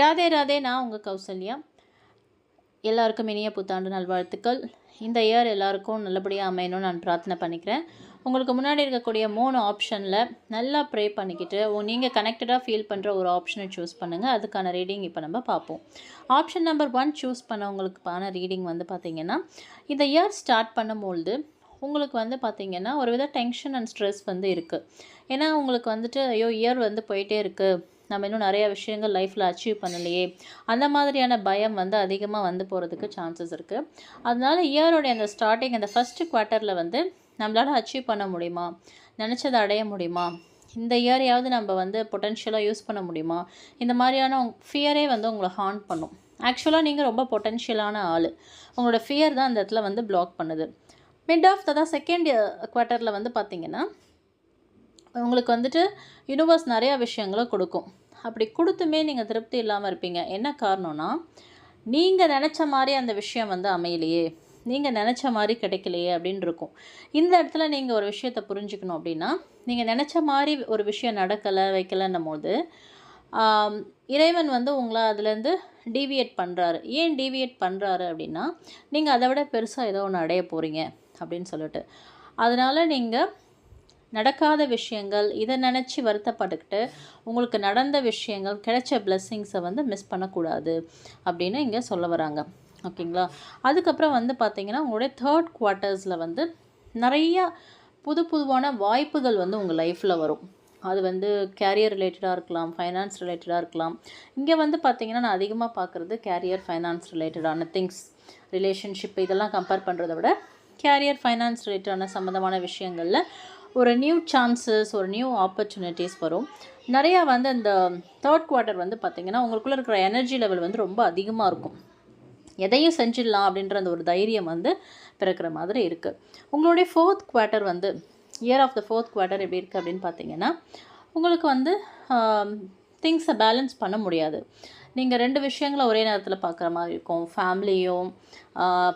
ராதே ராதே நான் உங்கள் கௌசல்யா. எல்லாருக்கும் இனிய புத்தாண்டு நல்வாழ்த்துக்கள். இந்த இயர் எல்லாருக்கும் நல்லபடியாக அமையணும்னு நான் பிரார்த்தனை பண்ணிக்கிறேன். உங்களுக்கு முன்னாடி இருக்கக்கூடிய மூணு ஆப்ஷனில் நல்லா ப்ரே பண்ணிக்கிட்டு நீங்கள் கனெக்டடாக ஃபீல் பண்ணுற ஒரு ஆப்ஷனை சூஸ் பண்ணுங்கள் அதுக்கான ரீடிங் இப்போ நம்ம பார்ப்போம். ஆப்ஷன் நம்பர் ஒன் சூஸ் பண்ணவங்களுக்கான ரீடிங் வந்து பார்த்திங்கன்னா இந்த இயர் ஸ்டார்ட் பண்ணும்பொழுது உங்களுக்கு வந்து பார்த்திங்கன்னா ஒரு வித டென்ஷன் அண்ட் ஸ்ட்ரெஸ் வந்து இருக்குது ஏன்னா உங்களுக்கு வந்துட்டு ஐயோ இயர் வந்து போயிட்டே இருக்குது நம்ம இன்னும் நிறைய விஷயங்கள் லைஃப்பில் அச்சீவ் பண்ணலையே. அந்த மாதிரியான பயம் வந்து அதிகமாக வந்து போகிறதுக்கு சான்சஸ் இருக்குது அதனால் இயரோடைய அந்த ஸ்டார்டிங் அந்த ஃபஸ்ட்டு குவார்ட்டரில் வந்து நம்மளால் அச்சீவ் பண்ண முடியுமா? நினச்சதை அடைய முடியுமா? இந்த இயரையாவது நம்ம வந்து பொட்டென்ஷியலாக யூஸ் பண்ண முடியுமா? இந்த மாதிரியான ஃபியரே வந்து உங்களை ஹார்ன் பண்ணும். ஆக்சுவலாக நீங்கள் ரொம்ப பொட்டென்ஷியலான ஆள். உங்களோட ஃபியர் தான் அந்த இடத்துல வந்து பிளாக் பண்ணுது. மிட் ஆஃப் தான் செகண்ட் குவார்ட்டரில் வந்து பார்த்திங்கன்னா உங்களுக்கு வந்துட்டு யூனிவர்ஸ் நிறையா விஷயங்களை கொடுக்கும். அப்படி கொடுத்துமே நீங்கள் திருப்தி இல்லாமல் இருப்பீங்க. என்ன காரணம்னா நீங்கள் நினச்ச மாதிரி அந்த விஷயம் வந்து அமையலையே. நீங்கள் நினச்ச மாதிரி கிடைக்கலையே அப்படின்னு இருக்கும். இந்த இடத்துல நீங்கள் ஒரு விஷயத்தை புரிஞ்சுக்கணும் அப்படின்னா நீங்கள் நினச்ச மாதிரி ஒரு விஷயம் நடக்கலை வைக்கலைன்னும் போது இறைவன் வந்து உங்களை அதுலேருந்து டீவியேட் பண்ணுறாரு ஏன் டீவியேட் பண்ணுறாரு அப்படின்னா நீங்கள் அதை விட பெருசாக ஏதோ ஒன்று அடைய போகிறீங்க அப்படின்னு சொல்லிட்டு. அதனால் நீங்கள் நடக்காத விஷயங்கள் இதை நினச்சி வருத்தப்பட்டுக்கிட்டு உங்களுக்கு நடந்த விஷயங்கள் கிடைச்ச பிளெஸ்ஸிங்ஸை வந்து மிஸ் பண்ணக்கூடாது அப்படின்னு இங்கே சொல்ல வராங்க. ஓகேங்களா? அதுக்கப்புறம் வந்து பார்த்திங்கன்னா உங்களுடைய தேர்ட் குவார்ட்டர்ஸில் வந்து நிறையா புது புதுவான வாய்ப்புகள் வந்து உங்கள் லைஃப்பில் வரும். அது வந்து கேரியர் ரிலேட்டடாக இருக்கலாம் ஃபைனான்ஸ் ரிலேட்டடாக இருக்கலாம். இங்கே வந்து பார்த்திங்கன்னா நான் அதிகமாக பார்க்குறது கேரியர் ஃபைனான்ஸ் ரிலேட்டடான திங்ஸ் ரிலேஷன்ஷிப் இதெல்லாம் கம்பேர் பண்ணுறத விட கேரியர் ஃபைனான்ஸ் ரிலேட்டடான சம்மந்தமான விஷயங்களில் ஒரு நியூ சான்சஸ் ஒரு நியூ ஆப்பர்ச்சுனிட்டிஸ் வரும். நிறையா வந்து அந்த தேர்ட் குவார்ட்டர் வந்து பார்த்திங்கன்னா உங்களுக்குள்ளே இருக்கிற எனர்ஜி லெவல் வந்து ரொம்ப அதிகமாக இருக்கும். எதையும் செஞ்சிடலாம் அப்படின்ற அந்த ஒரு தைரியம் வந்து பிறக்கிற மாதிரி இருக்குது உங்களுடைய ஃபோர்த் குவார்ட்டர் வந்து year of the fourth quarter எப்படி இருக்குது அப்படின்னு பார்த்தீங்கன்னா உங்களுக்கு வந்து திங்ஸை பேலன்ஸ் பண்ண முடியாது. நீங்கள் ரெண்டு விஷயங்களை ஒரே நேரத்தில் பார்க்குற மாதிரி இருக்கும். ஃபேமிலியும்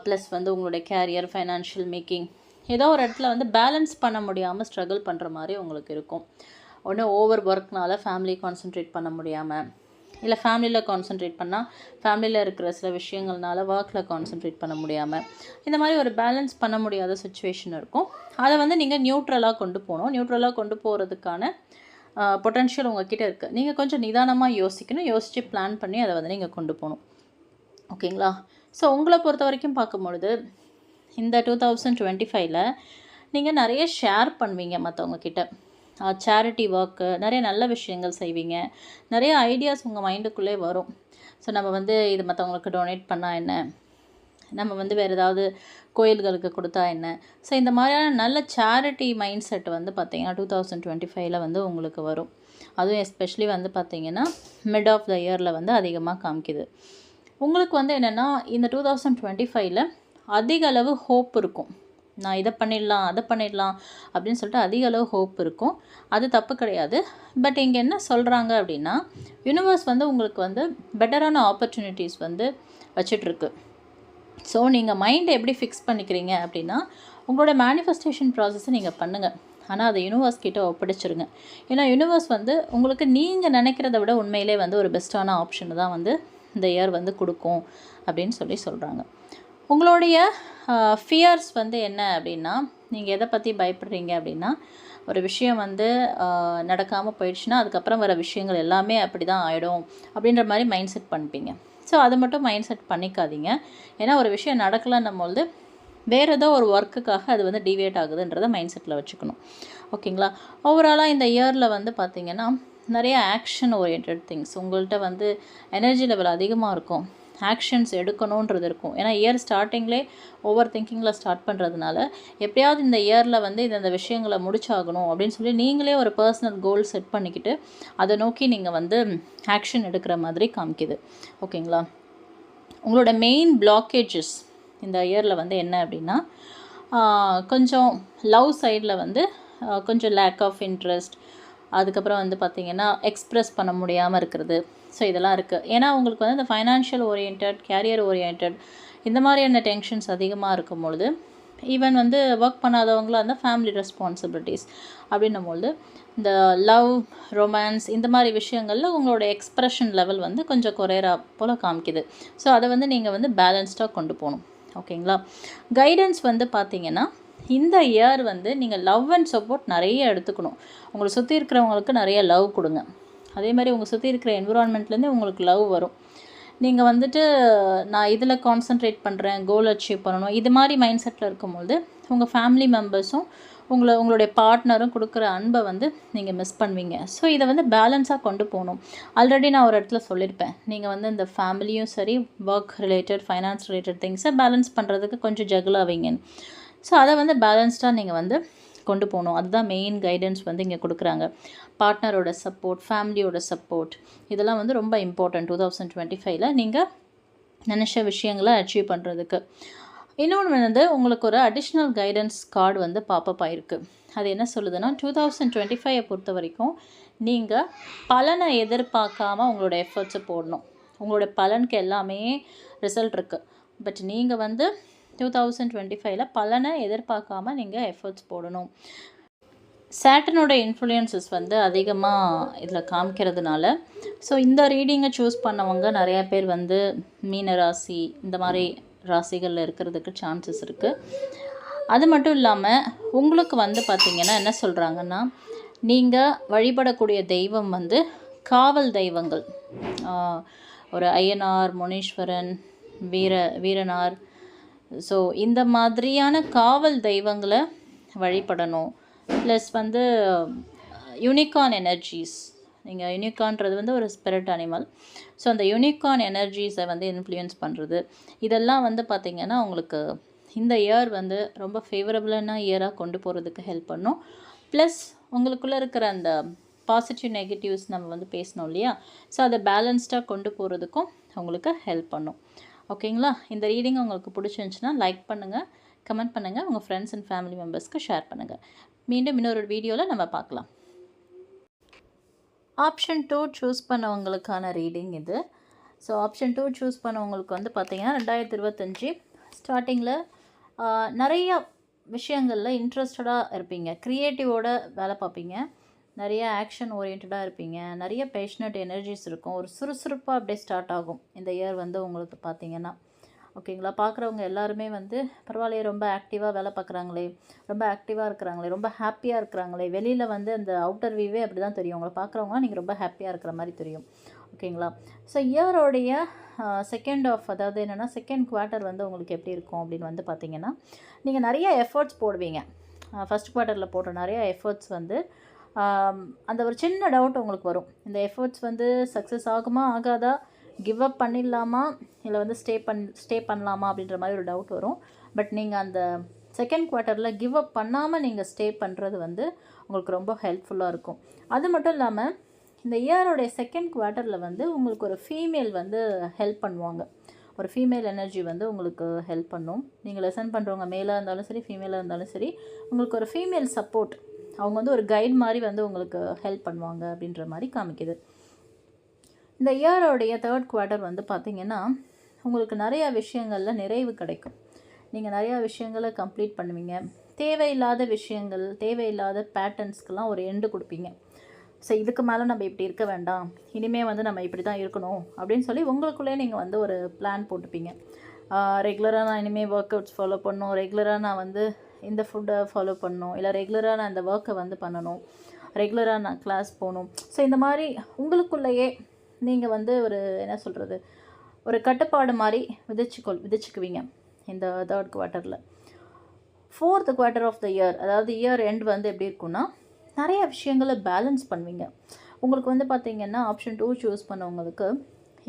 ப்ளஸ் வந்து உங்களுடைய கேரியர் ஃபைனான்ஷியல் மேக்கிங் ஏதோ ஒரு இடத்துல வந்து பேலன்ஸ் பண்ண முடியாமல் ஸ்ட்ரகிள் பண்ணுற மாதிரி உங்களுக்கு இருக்கும். ஒன்று ஓவர் ஒர்க்னால் ஃபேமிலி கான்சென்ட்ரேட் பண்ண முடியாமல் இல்லை ஃபேமிலியில் கான்சென்ட்ரேட் பண்ணால் ஃபேமிலியில் இருக்கிற சில விஷயங்கள்னால ஒர்க்கில் கான்சென்ட்ரேட் பண்ண முடியாமல் இந்த மாதிரி ஒரு பேலன்ஸ் பண்ண முடியாத சுச்சுவேஷன் இருக்கும். அதை வந்து நீங்கள் நியூட்ரலாக கொண்டு போகணும். நியூட்ரலாக கொண்டு போகிறதுக்கான பொட்டென்ஷியல் உங்ககிட்ட இருக்குது நீங்கள் கொஞ்சம் நிதானமாக யோசிக்கணும். யோசித்து பிளான் பண்ணி அதை வந்து நீங்கள் கொண்டு போகணும். ஓகேங்களா? ஸோ உங்களை பொறுத்த வரைக்கும் பார்க்கும்பொழுது இந்த டூ தௌசண்ட் டுவெண்ட்டி ஃபைவ்ல நீங்கள் நிறைய ஷேர் பண்ணுவீங்க மற்றவங்கக்கிட்ட சேரிட்டி ஒர்க்கு நிறைய நல்ல விஷயங்கள் செய்வீங்க. நிறைய ஐடியாஸ் உங்கள் மைண்டுக்குள்ளே வரும். ஸோ நம்ம வந்து இது மற்றவங்களுக்கு டொனேட் பண்ணால் என்ன? நம்ம வந்து வேறு ஏதாவது கோயில்களுக்கு கொடுத்தா என்ன? ஸோ இந்த மாதிரியான நல்ல சேரிட்டி மைண்ட் செட் வந்து பார்த்திங்கன்னா டூ தௌசண்ட் டுவெண்ட்டி ஃபைவ்ல வந்து உங்களுக்கு வரும். அதுவும் எஸ்பெஷலி வந்து பார்த்திங்கன்னா மிட் ஆஃப் த இயரில் வந்து அதிகமாக காமிக்குது. உங்களுக்கு வந்து என்னென்னா இந்த டூ தௌசண்ட் டுவெண்ட்டி ஃபைவ்ல அதிக அளவு ஹோப் இருக்கும். நான் இதை பண்ணிடலாம் அதை பண்ணிடலாம் அப்படின்னு சொல்லிட்டு அதிக அளவு ஹோப் இருக்கும். அது தப்பு கிடையாது. பட் இங்கே என்ன சொல்கிறாங்க அப்படின்னா யூனிவர்ஸ் வந்து உங்களுக்கு வந்து பெட்டரான ஆப்பர்ச்சுனிட்டிஸ் வந்து வச்சிட்ருக்கு ஸோ நீங்கள் மைண்டை எப்படி ஃபிக்ஸ் பண்ணிக்கிறீங்க அப்படின்னா உங்களோட மேனிஃபெஸ்டேஷன் ப்ராசஸை நீங்கள் பண்ணுங்கள் ஆனால் அதை யூனிவர்ஸ் கிட்டே ஒப்படைச்சிருங்க. ஏன்னா யூனிவர்ஸ் வந்து உங்களுக்கு நீங்கள் நினைக்கிறத விட உண்மையிலே வந்து ஒரு பெஸ்ட்டான ஆப்ஷன் தான் வந்து இந்த இயர் வந்து கொடுக்கும் அப்படின்னு சொல்லி சொல்கிறாங்க உங்களுடைய ஃபியர்ஸ் வந்து என்ன அப்படின்னா நீங்கள் எதை பற்றி பயப்படுறீங்க அப்படின்னா ஒரு விஷயம் வந்து நடக்காமல் போயிடுச்சுன்னா அதுக்கப்புறம் வர விஷயங்கள் எல்லாமே அப்படி தான் ஆகிடும் அப்படின்ற மாதிரி மைண்ட் செட் பண்ணிப்பீங்க. ஸோ அதை மட்டும் மைண்ட் செட் பண்ணிக்காதீங்க. ஏன்னா ஒரு விஷயம் நடக்கலைன்னும் போது வேறு ஏதோ ஒரு ஒர்க்குக்காக அது வந்து டிவேட் ஆகுதுன்றதை மைண்ட் செட்டில் வச்சுக்கணும். ஓகேங்களா? ஓவராலாக இந்த இயரில் வந்து பார்த்திங்கன்னா நிறைய ஆக்ஷன் ஓரியன்ட் திங்ஸ் உங்கள்கிட்ட வந்து எனர்ஜி லெவல் அதிகமாக இருக்கும். ஆக்ஷன்ஸ் எடுக்கணுன்றது இருக்கும். ஏன்னா இயர் ஸ்டார்டிங்லே ஓவர் திங்கிங்கில் ஸ்டார்ட் பண்ணுறதுனால எப்படியாவது இந்த இயரில் வந்து இந்த விஷயங்களை முடிச்சாகணும் அப்படின்னு சொல்லி நீங்களே ஒரு பர்சனல் கோல் செட் பண்ணிக்கிட்டு அதை நோக்கி நீங்கள் வந்து ஆக்ஷன் எடுக்கிற மாதிரி காமிக்குது. ஓகேங்களா? உங்களோட மெயின் பிளாக்கேஜஸ் இந்த இயரில் வந்து என்ன அப்படின்னா கொஞ்சம் லவ் சைடில் வந்து கொஞ்சம் லேக் ஆஃப் இன்ட்ரெஸ்ட் அதுக்கப்புறம் வந்து பார்த்திங்கன்னா எக்ஸ்ப்ரெஸ் பண்ண முடியாமல் இருக்கிறது ஸோ இதெல்லாம் இருக்குது ஏன்னா உங்களுக்கு வந்து இந்த ஃபைனான்ஷியல் ஓரியன்ட் கேரியர் ஓரியன்ட் இந்த மாதிரியான டென்ஷன்ஸ் அதிகமாக இருக்கும் பொழுது ஈவன் வந்து ஒர்க் பண்ணாதவங்களா இருந்தால் ஃபேமிலி ரெஸ்பான்சிபிலிட்டிஸ் அப்படின்னும்போது இந்த லவ் ரொமான்ஸ் இந்த மாதிரி விஷயங்களில் உங்களோட எக்ஸ்ப்ரெஷன் லெவல் வந்து கொஞ்சம் குறையிறா போல் காமிக்குது. ஸோ அதை வந்து நீங்கள் வந்து பேலன்ஸ்டாக கொண்டு போகணும். ஓகேங்களா கைடன்ஸ் வந்து பார்த்தீங்கன்னா இந்த இயர் வந்து நீங்கள் லவ் அண்ட் சப்போர்ட் நிறைய எடுத்துக்கணும். உங்களை சுற்றி இருக்கிறவங்களுக்கு நிறைய லவ் கொடுங்க. அதே மாதிரி உங்கள் சுற்றி இருக்கிற என்விரான்மெண்ட்லேருந்து உங்களுக்கு லவ் வரும். நீங்கள் வந்துட்டு நான் இதில் கான்சென்ட்ரேட் பண்ணுறேன் கோல் அச்சீவ் பண்ணணும் இது மாதிரி மைண்ட் செட்டில் இருக்கும்போது உங்கள் ஃபேமிலி மெம்பர்ஸும் உங்களை உங்களுடைய பார்ட்னரும் கொடுக்குற அன்பை வந்து நீங்கள் மிஸ் பண்ணுவீங்க. ஸோ இதை வந்து பேலன்ஸாக கொண்டு போகணும். ஆல்ரெடி நான் ஒரு இடத்துல சொல்லியிருப்பேன். நீங்கள் வந்து இந்த ஃபேமிலியும் சரி ஒர்க் ரிலேட்டட் ஃபைனான்ஸ் ரிலேட்டட் திங்ஸை பேலன்ஸ் பண்ணுறதுக்கு கொஞ்சம் ஜகுலாவீங்கன்னு ஸோ அதை வந்து பேலன்ஸ்டாக நீங்கள் வந்து கொண்டு போகணும். அதுதான் மெயின் கைடன்ஸ் வந்து இங்கே கொடுக்குறாங்க. பார்ட்னரோட சப்போர்ட் ஃபேமிலியோட சப்போர்ட் இதெல்லாம் வந்து ரொம்ப இம்பார்ட்டன்ட் டூ தௌசண்ட் டுவெண்ட்டி ஃபைவ்ல நீங்கள் நினச்ச விஷயங்களை அச்சீவ் பண்ணுறதுக்கு இன்னொன்று வந்து உங்களுக்கு ஒரு அடிஷ்னல் கைடன்ஸ் கார்டு வந்து பாப்பப் ஆயிருக்கு. அது என்ன சொல்லுதுன்னா டூ தௌசண்ட் டுவெண்ட்டி ஃபைவை பொறுத்த வரைக்கும் நீங்கள் பலனை எதிர்பார்க்காம உங்களோட எஃபர்ட்ஸை போடணும். உங்களோட பலனுக்கு எல்லாமே ரிசல்ட் இருக்குது பட் நீங்கள் வந்து டூ தௌசண்ட் டுவெண்ட்டி ஃபைவ்ல பலனை எதிர்பார்க்காம நீங்கள் எஃபர்ட்ஸ் போடணும். சேட்டனோட இன்ஃப்ளூயன்சஸ் வந்து அதிகமாக இதில் காமிக்கிறதுனால ஸோ இந்த ரீடிங்கை சூஸ் பண்ணவங்க நிறையா பேர் வந்து மீன ராசி இந்த மாதிரி ராசிகளில் இருக்கிறதுக்கு சான்சஸ் இருக்குது அது மட்டும் இல்லாமல் உங்களுக்கு வந்து பார்த்திங்கன்னா என்ன சொல்கிறாங்கன்னா நீங்கள் வழிபடக்கூடிய தெய்வம் வந்து காவல் தெய்வங்கள். ஒரு ஐயனார் முனீஸ்வரன் வீர வீரனார் ஸோ இந்த மாதிரியான காவல் தெய்வங்களை வழிபடணும். ப்ளஸ் வந்து யூனிகான் எனர்ஜிஸ் நீங்கள் யூனிகான்றது வந்து ஒரு ஸ்பிரிட் அனிமல் ஸோ அந்த யூனிகான் எனர்ஜிஸை வந்து இன்ஃப்ளூயன்ஸ் பண்ணுறது இதெல்லாம் வந்து பார்த்திங்கன்னா உங்களுக்கு இந்த இயர் வந்து ரொம்ப ஃபேவரபுளான இயராக கொண்டு போகிறதுக்கு ஹெல்ப் பண்ணும். ப்ளஸ் உங்களுக்குள்ளே இருக்கிற அந்த பாசிட்டிவ் நெகட்டிவ்ஸ் நம்ம வந்து பேசணும் இல்லையா? ஸோ அதை பேலன்ஸ்டாக கொண்டு போகிறதுக்கும் உங்களுக்கு ஹெல்ப் பண்ணும். ஓகேங்களா? இந்த ரீடிங் உங்களுக்கு பிடிச்சிருந்துச்சுன்னா லைக் பண்ணுங்கள் கமெண்ட் பண்ணுங்கள் உங்கள் ஃப்ரெண்ட்ஸ் அண்ட் ஃபேமிலி மெம்பர்ஸ்க்கு ஷேர் பண்ணுங்கள் மீண்டும் இன்னொரு வீடியோவில் நம்ம பார்க்கலாம். ஆப்ஷன் டூ சூஸ் பண்ணவங்களுக்கான ரீடிங் இது. ஸோ ஆப்ஷன் டூ சூஸ் பண்ணவங்களுக்கு வந்து பார்த்திங்கன்னா ரெண்டாயிரத்தி இருபத்தஞ்சி ஸ்டார்டிங்கில் நிறைய விஷயங்களில் இன்ட்ரெஸ்டடாக இருப்பீங்க. க்ரியேட்டிவோட வேலை பார்ப்பீங்க. நிறைய ஆக்ஷன் ஓரியன்டாக இருப்பீங்க. நிறைய பேஷனட் எனர்ஜிஸ் இருக்கும். ஒரு சுறுசுறுப்பாக அப்படியே ஸ்டார்ட் ஆகும். இந்த இயர் வந்து உங்களுக்கு பார்த்தீங்கன்னா. ஓகேங்களா பார்க்குறவங்க எல்லாருமே வந்து பரவாயில்லையே ரொம்ப ஆக்டிவாக வேலை பார்க்குறாங்களே. ரொம்ப ஆக்டிவாக இருக்கிறாங்களே. ரொம்ப ஹாப்பியாக இருக்கிறாங்களே. வெளியில் வந்து அந்த அவுட்டர் வியூவே அப்படி தான் தெரியும். உங்களை பார்க்குறவங்க நீங்கள் ரொம்ப ஹாப்பியாக இருக்கிற மாதிரி தெரியும். ஓகேங்களா ஸோ இயரோடைய செகண்ட் ஆஃப் அதாவது என்னென்னா செகண்ட் குவார்ட்டர் வந்து உங்களுக்கு எப்படி இருக்கும் அப்படின்னு வந்து பார்த்தீங்கன்னா நீங்கள் நிறைய எஃபர்ட்ஸ் போடுவீங்க. ஃபஸ்ட் குவார்ட்டரில் போடுற நிறைய எஃபர்ட்ஸ் வந்து அந்த ஒரு சின்ன டவுட் உங்களுக்கு வரும். இந்த எஃபர்ட்ஸ் வந்து சக்ஸஸ் ஆகுமா ஆகாதா? கிவ் அப் பண்ணிடலாமா? இல்லை வந்து ஸ்டே பண் ஸ்டே பண்ணலாமா அப்படின்ற மாதிரி ஒரு டவுட் வரும். பட் நீங்கள் அந்த செகண்ட் குவார்ட்டரில் கிவ் அப் பண்ணாமல் நீங்கள் ஸ்டே பண்ணுறது வந்து உங்களுக்கு ரொம்ப ஹெல்ப்ஃபுல்லாக இருக்கும். அது மட்டும் இல்லாமல் இந்த இயரோடைய செகண்ட் குவார்ட்டரில் வந்து உங்களுக்கு ஒரு ஃபீமேல் வந்து ஹெல்ப் பண்ணுவாங்க. ஒரு ஃபீமேல் எனர்ஜி வந்து உங்களுக்கு ஹெல்ப் பண்ணும். நீங்கள் லெசன் பண்ணுறவங்க மேலாக இருந்தாலும் சரி ஃபீமேலாக இருந்தாலும் சரி உங்களுக்கு ஒரு ஃபீமேல் சப்போர்ட் அவங்க வந்து ஒரு கைட் மாதிரி வந்து உங்களுக்கு ஹெல்ப் பண்ணுவாங்க அப்படின்ற மாதிரி காமிக்குது. இந்த இயரோடைய தேர்ட் குவார்ட்டர் வந்து பார்த்திங்கன்னா உங்களுக்கு நிறையா விஷயங்களில் நிறைவு கிடைக்கும். நீங்கள் நிறையா விஷயங்களை கம்ப்ளீட் பண்ணுவீங்க. தேவையில்லாத விஷயங்கள் தேவையில்லாத பேட்டர்ன்ஸ்க்கெலாம் ஒரு எண்டு கொடுப்பீங்க. ஸோ இதுக்கு மேலே நம்ம இப்படி இருக்க வேண்டாம். இனிமேல் வந்து நம்ம இப்படி தான் இருக்கணும் அப்படின்னு சொல்லி உங்களுக்குள்ளே நீங்கள் வந்து ஒரு பிளான் போட்டுப்பீங்க. ரெகுலராக நான் இனிமேல் ஒர்க் அவுட்ஸ் ஃபாலோ பண்ணணும் ரெகுலராக நான் வந்து இந்த ஃபுட்டை ஃபாலோ பண்ணணும். இல்லை ரெகுலராக நான் இந்த ஒர்க்கை வந்து பண்ணணும். ரெகுலராக நான் கிளாஸ் போகணும். ஸோ இந்த மாதிரி உங்களுக்குள்ளேயே நீங்கள் வந்து ஒரு என்ன சொல்கிறது ஒரு கட்டுப்பாடு மாதிரி விதைச்சிக்கொள் விதைச்சிக்குவீங்க இந்த third குவார்ட்டரில் fourth quarter of the year அதாவது இயர் எண்ட் வந்து எப்படி இருக்கும்னா நிறைய விஷயங்களை பேலன்ஸ் பண்ணுவீங்க. உங்களுக்கு வந்து பார்த்திங்கன்னா ஆப்ஷன் டூ சூஸ் பண்ணவங்களுக்கு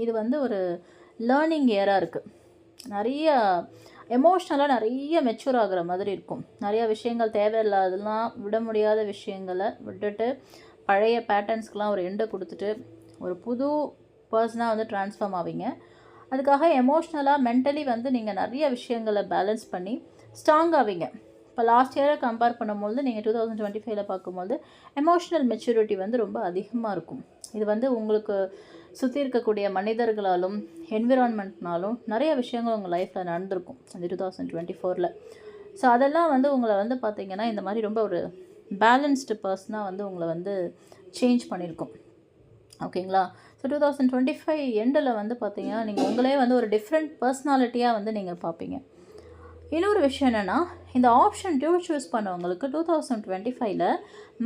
இது வந்து ஒரு லேர்னிங் இயராக இருக்குது நிறைய எமோஷ்னலாக நிறைய மெச்சூர் ஆகிற மாதிரி இருக்கும். நிறைய விஷயங்கள் தேவையில்லாதெல்லாம் விட முடியாத விஷயங்களை விட்டுட்டு பழைய பேட்டர்ன்ஸ்க்கெலாம் ஒரு எண்டை கொடுத்துட்டு ஒரு புது பர்சனாக வந்து ட்ரான்ஸ்ஃபார்ம் ஆவீங்க. அதுக்காக எமோஷ்னலாக மென்டலி வந்து நீங்கள் நிறைய விஷயங்களை பேலன்ஸ் பண்ணி ஸ்ட்ராங் ஆவீங்க. இப்போ லாஸ்ட் இயரை கம்பேர் பண்ணும்போது நீங்கள் டூ தௌசண்ட் டுவெண்ட்டி ஃபைவ்ல பார்க்கும்போது எமோஷ்னல் மெச்சூரிட்டி வந்து ரொம்ப அதிகமாக இருக்கும். இது வந்து உங்களுக்கு சுற்றி இருக்கக்கூடிய மனிதர்களாலும் என்விரான்மெண்ட்னாலும் நிறைய விஷயங்கள் உங்கள் லைஃப்பில் நடந்திருக்கும். அந்த டூ தௌசண்ட் டுவெண்ட்டி ஃபோரில் ஸோ அதெல்லாம் வந்து உங்களை வந்து பார்த்திங்கன்னா இந்த மாதிரி ரொம்ப ஒரு பேலன்ஸ்டு பர்சனாக வந்து உங்களை வந்து சேஞ்ச் பண்ணியிருக்கும் ஓகேங்களா? So two thousand twenty five எண்டில் வந்து பார்த்தீங்கன்னா நீங்கள் உங்களே வந்து ஒரு டிஃப்ரெண்ட் பர்சனாலிட்டியாக வந்து நீங்கள் பார்ப்பீங்க இன்னொரு விஷயம் என்னென்னா இந்த ஆப்ஷன் டூ சூஸ் பண்ணவங்களுக்கு டூ தௌசண்ட் டுவெண்ட்டி ஃபைவ்ல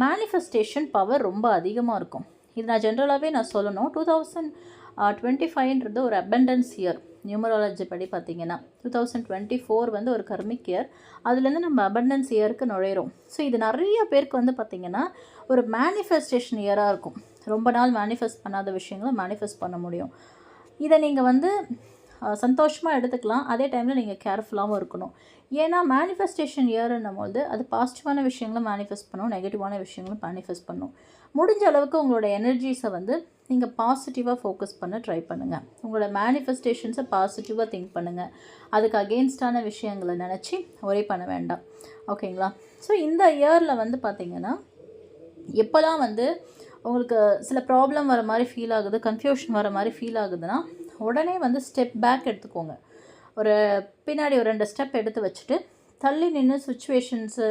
மேனிஃபெஸ்டேஷன் பவர் ரொம்ப அதிகமாக இருக்கும். இது நான் ஜென்ரலாகவே நான் சொல்லணும். டூ தௌசண்ட் டுவெண்ட்டி ஃபைவ்ன்றது ஒரு அபண்டன்ஸ் இயர் நியூமராலஜி படி பார்த்தீங்கன்னா. டூ தௌசண்ட் டுவெண்ட்டி ஃபோர் வந்து ஒரு கர்மிக் இயர் அதுலேருந்து நம்ம அபண்டன்ஸ் இயருக்கு நுழையிறோம். ஸோ இது நிறைய பேருக்கு வந்து பார்த்திங்கன்னா ஒரு மேனிஃபெஸ்டேஷன் இயராக இருக்கும். ரொம்ப நாள் மேனிஃபெஸ்ட் பண்ணாத விஷயங்களை மேனிஃபெஸ்ட் பண்ண முடியும். இதை நீங்கள் வந்து சந்தோஷமாக எடுத்துக்கலாம். அதே டைமில் நீங்கள் கேர்ஃபுல்லாகவும் இருக்கணும். ஏன்னா மேனிஃபெஸ்டேஷன் இயர்ன்னும் போது அது பாசிட்டிவான விஷயங்களும் மேனிஃபெஸ்ட் பண்ணும் நெகட்டிவான விஷயங்களும் மேனிஃபெஸ்ட் பண்ணும். முடிஞ்ச அளவுக்கு உங்களோட எனர்ஜிஸை வந்து நீங்கள் பாசிட்டிவாக ஃபோக்கஸ் பண்ண ட்ரை பண்ணுங்கள் உங்களோட மேனிஃபெஸ்டேஷன்ஸை பாசிட்டிவாக திங்க் பண்ணுங்கள் அதுக்கு அகெயின்ஸ்டான விஷயங்களை நினச்சி ஒரே பண்ண வேண்டாம். ஓகேங்களா ஸோ இந்த இயரில் வந்து பார்த்திங்கன்னா எப்போல்லாம் வந்து உங்களுக்கு சில ப்ராப்ளம் வர மாதிரி ஃபீல் ஆகுது கன்ஃபியூஷன் வர மாதிரி ஃபீல் ஆகுதுன்னா உடனே வந்து ஸ்டெப் பேக் எடுத்துக்கோங்க. ஒரு பின்னாடி ஒரு ரெண்டு ஸ்டெப் எடுத்து வச்சுட்டு தள்ளி நின்று சுச்சுவேஷன்ஸு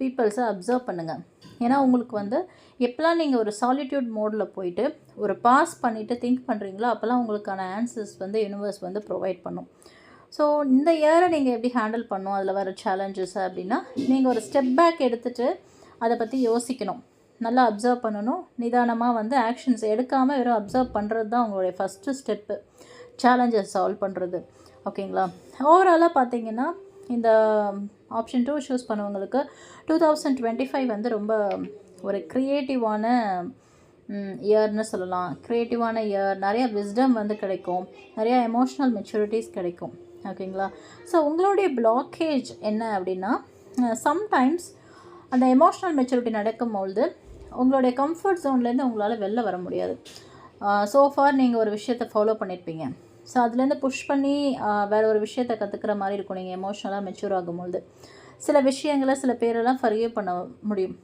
பீப்புள்ஸை அப்சர்வ் பண்ணுங்கள் ஏன்னா உங்களுக்கு வந்து எப்போல்லாம் நீங்கள் ஒரு சாலிட்யூட் மோடில் போயிட்டு ஒரு பாஸ் பண்ணிவிட்டு திங்க் பண்ணுறீங்களோ அப்போல்லாம் உங்களுக்கான ஆன்சர்ஸ் வந்து யூனிவர்ஸ் வந்து ப்ரொவைட் பண்ணும். ஸோ இந்த இயரை நீங்கள் எப்படி ஹேண்டில் பண்ணும் அதில் வர சேலஞ்சஸ் அப்படின்னா நீங்கள் ஒரு ஸ்டெப் பேக் எடுத்துகிட்டு அதை பற்றி யோசிக்கணும். நல்லா அப்சர்வ் பண்ணணும். நிதானமாக வந்து ஆக்ஷன்ஸ் எடுக்காமல் வெறும் அப்சர்வ் பண்ணுறது தான் உங்களுடைய ஃபஸ்ட்டு ஸ்டெப்பு சேலஞ்சஸ் சால்வ் பண்ணுறது ஓகேங்களா ஓவராலாக பார்த்தீங்கன்னா இந்த ஆப்ஷன் டூ சூஸ் பண்ணவங்களுக்கு டூ தௌசண்ட் டுவெண்ட்டி ஃபைவ் வந்து ரொம்ப ஒரு க்ரியேட்டிவான இயர்னு சொல்லலாம். க்ரியேட்டிவான இயர் நிறைய விஸ்டம் வந்து கிடைக்கும். நிறையா எமோஷ்னல் மெச்சூரிட்டிஸ் கிடைக்கும். ஓகேங்களா ஸோ உங்களுடைய பிளாக்கேஜ் என்ன அப்படின்னா சம்டைம்ஸ் அந்த எமோஷ்னல் மெச்சூரிட்டி நடக்கும்பொழுது உங்களுடைய கம்ஃபர்ட் ஜோன்லேருந்து உங்களால் வெளில வர முடியாது. ஸோ ஃபார் நீங்கள் ஒரு விஷயத்தை ஃபாலோ பண்ணியிருப்பீங்க ஸோ அதுலேருந்து புஷ் பண்ணி வேறு ஒரு விஷயத்தை கற்றுக்கிற மாதிரி இருக்கும். நீங்கள் எமோஷ்னலாக மெச்சூர் ஆகும்பொழுது. சில விஷயங்களை சில பேரெல்லாம் ஃபர்கிவ் பண்ண முடியும்.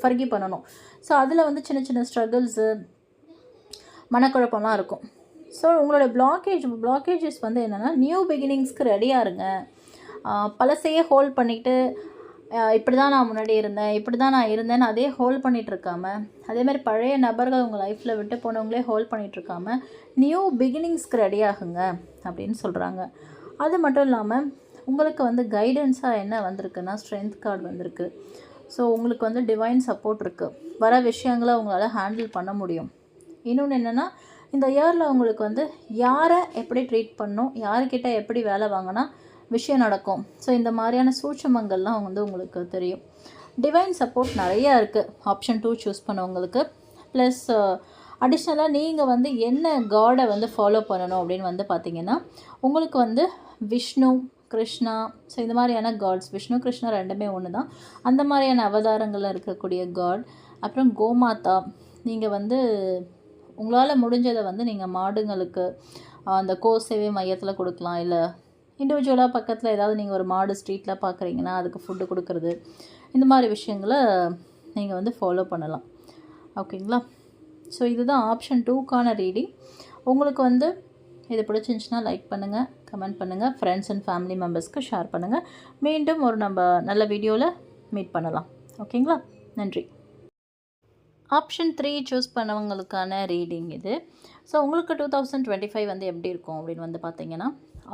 ஃபர்கிவ் பண்ணணும். ஸோ அதில் வந்து சின்ன சின்ன ஸ்ட்ரகிள்ஸு மனக்குழப்பம்லாம் இருக்கும். ஸோ உங்களோட பிளாக்கேஜ் பிளாக்கேஜஸ் வந்து என்னென்னா நியூ பிகினிங்ஸ்க்கு ரெடியாக இருங்க. பழசையே ஹோல்ட் பண்ணிக்கிட்டு இப்படி தான் நான் முன்னாடி இருந்தேன் இப்படி தான் நான் இருந்தேன்னு அதே ஹோல்ட் பண்ணிகிட்ருக்காம அதேமாதிரி பழைய நபர்கள் உங்கள் லைஃப்பில் விட்டு போனவங்களே ஹோல்ட் பண்ணிகிட்டு இருக்காமல் நியூ பிகினிங்ஸ்க்கு ரெடி ஆகுங்க அப்படின்னு சொல்கிறாங்க அது மட்டும் இல்லாமல் உங்களுக்கு வந்து கைடன்ஸாக என்ன வந்திருக்குன்னா ஸ்ட்ரென்த் கார்டு வந்திருக்கு. ஸோ உங்களுக்கு வந்து டிவைன் சப்போர்ட் இருக்குது வர விஷயங்களை உங்களால் ஹேண்டில் பண்ண முடியும். இன்னொன்று என்னென்னா இந்த இயரில் உங்களுக்கு வந்து யாரை எப்படி ட்ரீட் பண்ணும் யார்கிட்ட எப்படி வேலை வாங்கினா விஷயம் நடக்கும். ஸோ இந்த மாதிரியான சூட்சமங்கள்லாம் வந்து உங்களுக்கு தெரியும். டிவைன் சப்போர்ட் நிறையா இருக்குது ஆப்ஷன் டூ சூஸ் பண்ணவங்களுக்கு. ப்ளஸ் அடிஷ்னலாக நீங்கள் வந்து என்ன காடை வந்து ஃபாலோ பண்ணணும் அப்படின்னு வந்து பார்த்தீங்கன்னா உங்களுக்கு வந்து விஷ்ணு கிருஷ்ணா ஸோ இந்த மாதிரியான காட்ஸ் விஷ்ணு கிருஷ்ணா ரெண்டுமே ஒன்று தான் அந்த மாதிரியான அவதாரங்களில் இருக்கக்கூடிய காட் அப்புறம் கோமாதா நீங்கள் வந்து உங்களால் முடிஞ்சதை வந்து நீங்கள் மாடுங்களுக்கு அந்த கோ சேவை மையத்தில் கொடுக்கலாம் இல்லை இண்டிவிஜுவலாக பக்கத்தில் ஏதாவது நீங்கள் ஒரு மாடு ஸ்ட்ரீட்டில் பார்க்குறீங்கன்னா அதுக்கு ஃபுட்டு கொடுக்குறது இந்த மாதிரி விஷயங்களை நீங்கள் வந்து ஃபாலோ பண்ணலாம். ஓகேங்களா ஸோ இதுதான் ஆப்ஷன் டூக்கான ரீடிங் உங்களுக்கு வந்து இது பிடிச்சிருந்துச்சின்னா லைக் பண்ணுங்கள் கமெண்ட் பண்ணுங்கள் ஃப்ரெண்ட்ஸ் அண்ட் ஃபேமிலி மெம்பர்ஸ்க்கு ஷேர் பண்ணுங்கள் மீண்டும் ஒரு நம்ம நல்ல வீடியோவில் மீட் பண்ணலாம். ஓகேங்களா நன்றி. ஆப்ஷன் த்ரீ சூஸ் பண்ணவங்களுக்கான ரீடிங் இது. ஸோ உங்களுக்கு டூ தௌசண்ட் டுவெண்ட்டி ஃபைவ் வந்து எப்படி இருக்கும் அப்படின்னு வந்து பார்த்தீங்கன்னா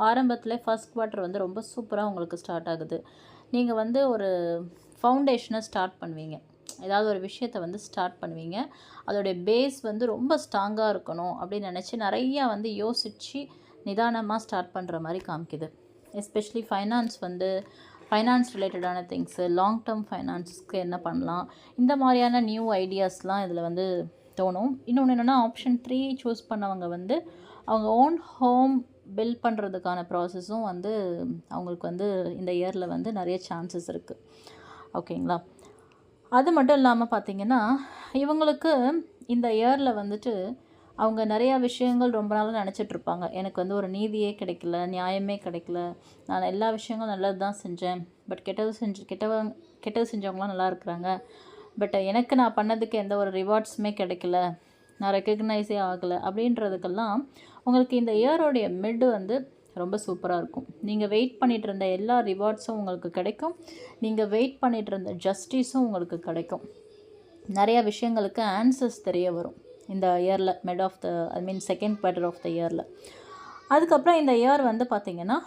ஆரம்பத்தில் ஃபஸ்ட் குவார்ட்டர் வந்து ரொம்ப சூப்பராக உங்களுக்கு ஸ்டார்ட் ஆகுது. நீங்கள் வந்து ஒரு ஃபவுண்டேஷனை ஸ்டார்ட் பண்ணுவீங்க. ஏதாவது ஒரு விஷயத்தை வந்து ஸ்டார்ட் பண்ணுவீங்க. அதோடைய பேஸ் வந்து ரொம்ப ஸ்ட்ராங்காக இருக்கணும் அப்படின்னு நினச்சி நிறையா வந்து யோசித்து நிதானமாக ஸ்டார்ட் பண்ணுற மாதிரி காமிக்குது. எஸ்பெஷலி ஃபைனான்ஸ் வந்து ஃபைனான்ஸ் ரிலேட்டடான திங்ஸு லாங் டேர்ம் ஃபைனான்ஸ்க்கு என்ன பண்ணலாம்? இந்த மாதிரியான நியூ ஐடியாஸ்லாம் இதில் வந்து தோணும். இன்னொன்று என்னென்னா ஆப்ஷன் த்ரீ சூஸ் பண்ணவங்க வந்து அவங்க ஓன் ஹோம் பில் பண்ணுறதுக்கான ப்ராசஸும் வந்து அவங்களுக்கு வந்து இந்த இயரில் வந்து நிறைய சான்சஸ் இருக்குது ஓகேங்களா அது மட்டும் இல்லாமல் பார்த்திங்கன்னா இவங்களுக்கு இந்த இயரில் வந்துட்டு அவங்க நிறையா விஷயங்கள் ரொம்ப நாளாக நினச்சிட்ருப்பாங்க எனக்கு வந்து ஒரு நீதியே கிடைக்கல நியாயமே கிடைக்கல. நான் எல்லா விஷயங்களும் நல்லது தான் செஞ்சேன். பட் கெட்டது செஞ்சு கெட்டவங்க கெட்டது செஞ்சவங்களாம் நல்லா இருக்கிறாங்க. பட் எனக்கு நான் பண்ணதுக்கு எந்த ஒரு ரிவார்ட்ஸுமே கிடைக்கல. நான் ரெக்கக்னைஸே ஆகலை. அப்படின்றதுக்கெல்லாம் உங்களுக்கு இந்த இயரோடைய மிட் வந்து ரொம்ப சூப்பராக இருக்கும். நீங்கள் வெயிட் பண்ணிட்டு இருந்த எல்லா ரிவார்ட்ஸும் உங்களுக்கு கிடைக்கும். நீங்கள் வெயிட் பண்ணிட்டு இருந்த ஜஸ்டிஸும் உங்களுக்கு கிடைக்கும். நிறைய விஷயங்களுக்கு ஆன்சர்ஸ் தெரிய வரும் இந்த இயரில் mid of the I mean second quarter of the இயரில் அதுக்கப்புறம் இந்த இயர் வந்து பார்த்திங்கன்னா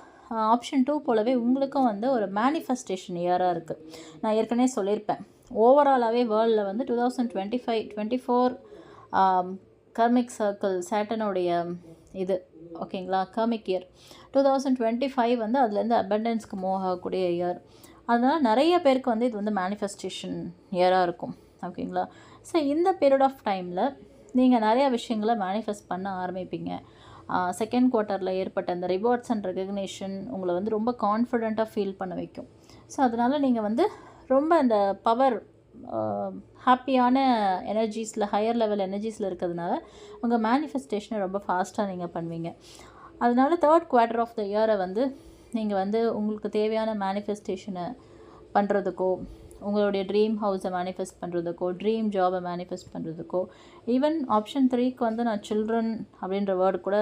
ஆப்ஷன் டூ போலவே உங்களுக்கும் வந்து ஒரு மேனிஃபெஸ்டேஷன் இயராக இருக்குது நான் ஏற்கனவே சொல்லியிருப்பேன். ஓவராலாகவே வேர்ல்டில் வந்து two thousand twenty five twenty four karmic circle சேட்டனுடைய இது ஓகேங்களா? Karmic year two thousand twenty five வந்து அதுலேருந்து அபண்டன்ஸ்க்கு மூவ் ஆகக்கூடிய இயர் அதனால் நிறைய பேருக்கு வந்து இது வந்து மேனிஃபெஸ்டேஷன் இயராக இருக்கும். ஓகேங்களா? ஸோ இந்த பீரியட் ஆஃப் டைமில் நீங்கள் நிறையா விஷயங்களை மேனிஃபெஸ்ட் பண்ண ஆரம்பிப்பீங்க. செகண்ட் குவார்ட்டரில் ஏற்பட்ட அந்த ரிவார்ட்ஸ் அண்ட் ரெகக்னேஷன் உங்களை வந்து ரொம்ப கான்ஃபிடெண்ட்டாக ஃபீல் பண்ண வைக்கும். ஸோ அதனால் நீங்கள் வந்து ரொம்ப அந்த பவர் ஹாப்பியான எனர்ஜிஸில் ஹையர் லெவல் எனர்ஜிஸில் இருக்கிறதுனால உங்கள் மேனிஃபெஸ்டேஷனை ரொம்ப ஃபாஸ்ட்டாக நீங்கள் பண்ணுவீங்க. அதனால தேர்ட் குவார்ட்டர் ஆஃப் த இயரை வந்து நீங்கள் வந்து உங்களுக்கு தேவையான மேனிஃபெஸ்டேஷனை பண்ணுறதுக்கோ உங்களுடைய ட்ரீம் ஹவுஸை மேனிஃபெஸ்ட் பண்ணுறதுக்கோ ட்ரீம் ஜாபை மேனிஃபெஸ்ட் பண்ணுறதுக்கோ ஈவன் ஆப்ஷன் த்ரீக்கு வந்து நான் சில்ட்ரன் அப்படின்ற வேர்டு கூட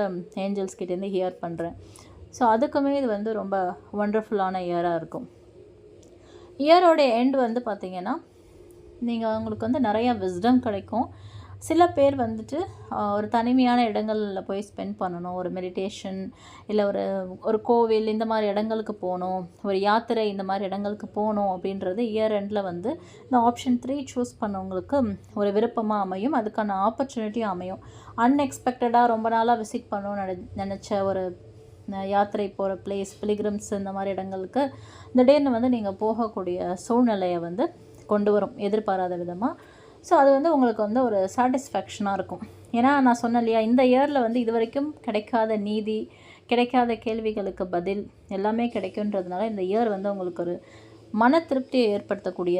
ஏஞ்சல்ஸ் கிட்டேருந்து ஹியர் பண்ணுறேன் ஸோ அதுக்குமே இது வந்து ரொம்ப ஒண்டர்ஃபுல்லான இயராக இருக்கும். இயரோடைய எண்ட் வந்து பார்த்திங்கன்னா நீங்கள் அவங்களுக்கு வந்து நிறையா விஸ்டம் கிடைக்கும். சில பேர் வந்துட்டு ஒரு தனிமையான இடங்களில் போய் ஸ்பெண்ட் பண்ணணும். ஒரு மெடிடேஷன் இல்லை ஒரு ஒரு கோவில் இந்த மாதிரி இடங்களுக்கு போகணும். ஒரு யாத்திரை இந்த மாதிரி இடங்களுக்கு போகணும் அப்படின்றது இயர் எண்டில் வந்து இந்த ஆப்ஷன் த்ரீ சூஸ் பண்ணவங்களுக்கு ஒரு விருப்பமாக அமையும். அதுக்கான ஆப்பர்ச்சுனிட்டியும் அமையும். அன்எக்ஸ்பெக்டடாக ரொம்ப நாளாக விசிட் பண்ணணும்னு நினச்ச ஒரு யாத்திரை போகிற பிளேஸ் பிலிகிரம்ஸ் இந்த மாதிரி இடங்களுக்கு திடீர்னு வந்து நீங்கள் போகக்கூடிய சூழ்நிலையை வந்து கொண்டு வரும் எதிர்பாராத விதமாக ஸோ அது வந்து உங்களுக்கு வந்து ஒரு சாட்டிஸ்ஃபேக்ஷனாக இருக்கும். ஏன்னா நான் சொன்னேன் இல்லையா இந்த இயரில் வந்து இது வரைக்கும் கிடைக்காத நீதி கிடைக்காத கேள்விகளுக்கு பதில் எல்லாமே கிடைக்குன்றதுனால இந்த இயர் வந்து உங்களுக்கு ஒரு மன திருப்தியை ஏற்படுத்தக்கூடிய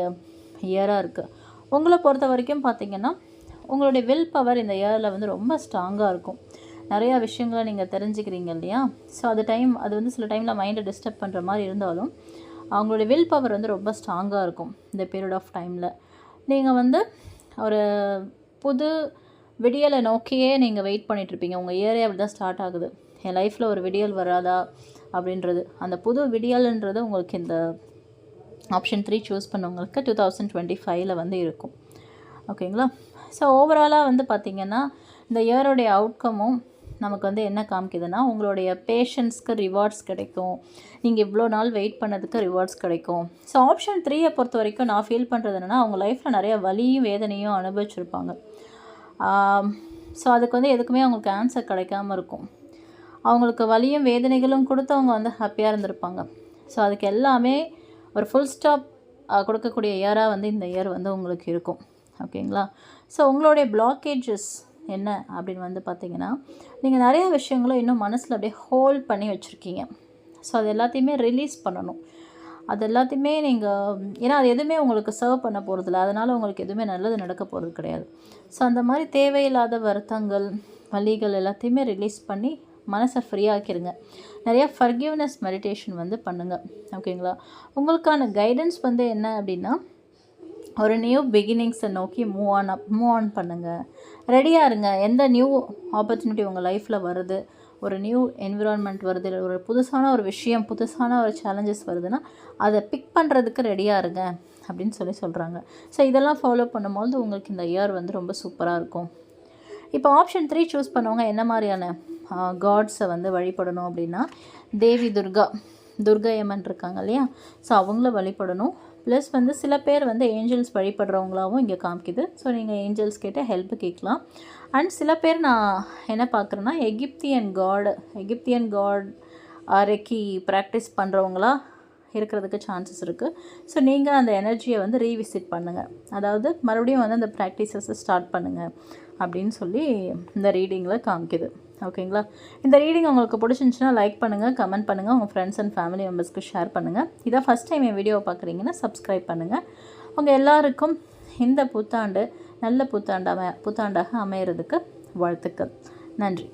இயராக இருக்குது உங்களை பொறுத்த வரைக்கும் பார்த்தீங்கன்னா உங்களுடைய வில் பவர் இந்த இயரில் வந்து ரொம்ப ஸ்ட்ராங்காக இருக்கும். நிறையா விஷயங்களை நீங்கள் தெரிஞ்சுக்கிறீங்க இல்லையா? ஸோ அது டைம் அது வந்து சில டைமில் மைண்டை டிஸ்டர்ப் பண்ணுற மாதிரி இருந்தாலும் அவங்களுடைய வில் பவர் வந்து ரொம்ப ஸ்ட்ராங்காக இருக்கும் இந்த பீரியட் ஆஃப் டைமில் நீங்கள் வந்து ஒரு புது விடியலை நோக்கியே நீங்கள் வெயிட் பண்ணிகிட்ருப்பீங்க உங்கள் இயரே அப்படி தான் ஸ்டார்ட் ஆகுது. என் லைஃப்பில் ஒரு விடியல் வராதா அப்படின்றது. அந்த புது விடியல்ன்றது உங்களுக்கு இந்த ஆப்ஷன் த்ரீ சூஸ் பண்ணவங்களுக்கு டூ தௌசண்ட் டுவெண்ட்டி ஃபைவ்ல வந்து இருக்கும். ஓகேங்களா ஸோ ஓவராலாக வந்து பார்த்திங்கன்னா இந்த இயரோடைய அவுட்கமும் நமக்கு வந்து என்ன காமிக்குதுன்னா உங்களுடைய பேஷன்ஸ்க்கு ரிவார்ட்ஸ் கிடைக்கும். நீங்கள் இவ்வளோ நாள் வெயிட் பண்ணதுக்கு ரிவார்ட்ஸ் கிடைக்கும். ஸோ ஆப்ஷன் த்ரீயை பொறுத்த வரைக்கும் நான் ஃபீல் பண்ணுறது என்னென்னா அவங்க லைஃப்பில் நிறைய வலியும் வேதனையும் அனுபவிச்சிருப்பாங்க. ஸோ அதுக்கு வந்து எதுக்குமே அவங்களுக்கு ஆன்சர் கிடைக்காம இருக்கும். அவங்களுக்கு வலியும் வேதனைகளும் கொடுத்து அவங்க வந்து ஹாப்பியாக இருந்திருப்பாங்க. ஸோ அதுக்கு எல்லாமே ஒரு ஃபுல் ஸ்டாப் கொடுக்கக்கூடிய இயராக வந்து இந்த இயர் வந்து உங்களுக்கு இருக்கும். ஓகேங்களா ஸோ உங்களுடைய பிளாக்கேஜஸ் என்ன அப்படின்னு வந்து பார்த்தீங்கன்னா நீங்கள் நிறைய விஷயங்களை இன்னும் மனசில் அப்படியே ஹோல்ட் பண்ணி வச்சுருக்கீங்க. ஸோ அது எல்லாத்தையுமே ரிலீஸ் பண்ணணும். அது எல்லாத்தையுமே நீங்கள் ஏன்னா அது எதுவுமே உங்களுக்கு சர்வ் பண்ண போகிறதில்ல அதனால் உங்களுக்கு எதுவுமே நல்லது நடக்க போகிறது கிடையாது. ஸோ அந்த மாதிரி தேவையில்லாத வருத்தங்கள் வலிகள் எல்லாத்தையுமே ரிலீஸ் பண்ணி மனசை ஃப்ரீயாக்கிடுங்க நிறையா ஃபர்கிவ்னஸ் மெடிடேஷன் வந்து பண்ணுங்கள் ஓகேங்களா உங்களுக்கான கைடன்ஸ் வந்து என்ன அப்படின்னா ஒரு நியூ பிகினிங்ஸை நோக்கி move on up move on பண்ணுங்கள் ரெடியாக இருங்க. எந்த நியூ ஆப்பர்ச்சுனிட்டி உங்கள் லைஃப்பில் வருது? ஒரு நியூ என்விரான்மெண்ட் வருது? இல்லை ஒரு புதுசான ஒரு விஷயம் புதுசான ஒரு சேலஞ்சஸ் வருதுன்னா அதை பிக் பண்ணுறதுக்கு ரெடியாக இருங்க அப்படின்னு சொல்லி சொல்கிறாங்க ஸோ இதெல்லாம் ஃபாலோ பண்ணும்போது உங்களுக்கு இந்த இயர் வந்து ரொம்ப சூப்பராக இருக்கும். இப்போ ஆப்ஷன் த்ரீ சூஸ் பண்ணவங்க என்ன மாதிரியான காட்ஸை வந்து வழிபடணும் அப்படின்னா தேவி துர்கா. துர்கையம்மன் இருக்காங்க இல்லையா? ஸோ அவங்கள வழிபடணும். ப்ளஸ் வந்து சில பேர் வந்து ஏஞ்சல்ஸ் வழிபடுறவங்களாவும் இங்கே காமிக்குது. ஸோ நீங்கள் ஏஞ்சல்ஸ் கிட்ட ஹெல்ப் கேட்கலாம். அண்ட் சில பேர் நான் என்ன பார்க்குறேன்னா Egyptian god Egyptian god reiki practice பண்ணுறவங்களா இருக்கிறதுக்கு சான்சஸ் இருக்குது ஸோ நீங்கள் அந்த எனர்ஜியை வந்து ரீவிசிட் பண்ணுங்கள் அதாவது மறுபடியும் வந்து அந்த ப்ராக்டிசஸை ஸ்டார்ட் பண்ணுங்கள் அப்படின்னு சொல்லி இந்த ரீடிங்கில் காமிக்குது. ஓகேங்களா? இந்த ரீடிங் உங்களுக்கு பிடிச்சிருந்துச்சுன்னா லைக் பண்ணுங்கள் கமெண்ட் பண்ணுங்கள் உங்கள் ஃப்ரெண்ட்ஸ் அண்ட் ஃபேமிலி மெம்பர்ஸ்க்கு ஷேர் பண்ணுங்கள் இதான் ஃபஸ்ட் டைம் என் வீடியோவை பார்க்குறீங்கன்னா சப்ஸ்கிரைப் பண்ணுங்கள் உங்கள் எல்லாருக்கும் இந்த புத்தாண்டு நல்ல புத்தாண்டு அமை புத்தாண்டாக அமையிறதுக்கு வாழ்த்துக்கள். நன்றி.